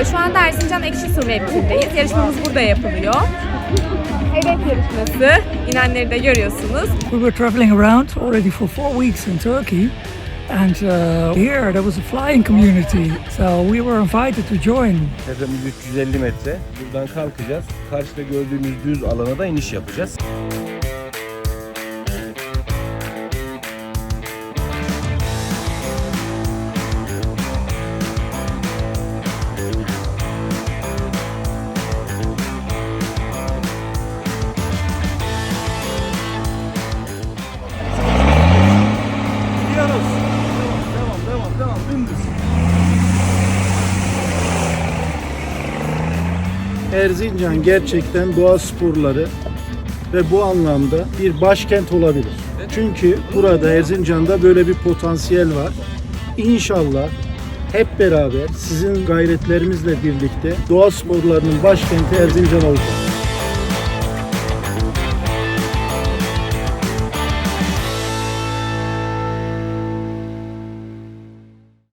Ee, Şu anda Erzincan Ekşi Su mevkiindeyiz. Yarışmamız burada yapılıyor. Hedef yarışması. İnenleri de görüyorsunuz. We were traveling around already for four weeks in Turkey, and uh, here there was a flying community, so we were invited to join. Tepemiz 350 metre. Buradan kalkacağız. Karşıda gördüğümüz düz alana da iniş yapacağız. Devam. Dümdüz. Erzincan gerçekten doğa sporları ve bu anlamda bir başkent olabilir. Çünkü burada Erzincan'da böyle bir potansiyel var. İnşallah hep beraber sizin gayretlerimizle birlikte doğa sporlarının başkenti Erzincan olacak.